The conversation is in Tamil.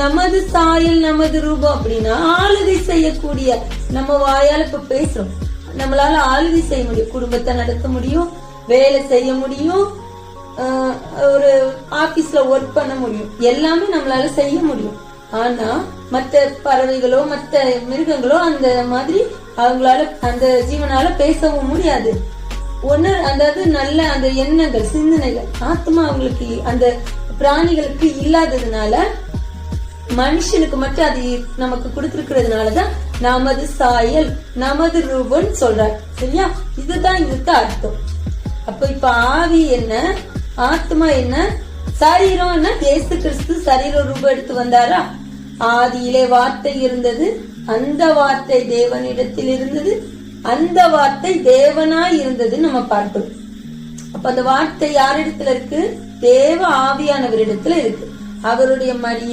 நமது சாயல் நமது ரூபம் அப்படின்னா ஆளுகை செய்யக்கூடிய நம்ம வாயால இப்ப பேசுறோம். நம்மளால ஆளுகை செய்ய முடியும். குடும்பத்தை நடத்த முடியும் வேலை செய்ய முடியும் ஒரு ஆபீஸ்ல ஒர்க் பண்ண முடியும். எல்லாமே நம்மளால செய்ய முடியும். ஆனா மத்த பறவைகளோ மத்த மிருகங்களோ அந்த மாதிரி அவங்களால அந்த ஜீவனால பேசவும் முடியாது. ஒன்னு அதாவது நல்ல அந்த எண்ணங்கள் சிந்தனைகள் ஆத்மா அவங்களுக்கு அந்த பிராணிகளுக்கு இல்லாததுனால மனுஷனுக்கு மட்டும் அது நமக்கு கொடுத்திருக்கிறதுனாலதான் நமது சாயல் நமது ரூபம் சொல்றார். சரியா? இதுதான் இதுக்கு அர்த்தம். அப்ப இப்ப ஆவி என்ன? ஆத்மா என்ன? சரீரம் என்ன? கிறிஸ்து சரீர ரூபம் எடுத்து வந்தாரா? ஆதியிலே வார்த்தை இருந்தது அந்த வார்த்தை தேவனிடத்தில் இருந்தது அந்த வார்த்தை தேவனாய் இருந்தது நம்ம பார்த்தோம் அப்ப அந்த வார்த்தை யாரிடத்துல இருக்கு? தேவ ஆவியானவரிடத்துல இருக்கு. அவருடைய மடிய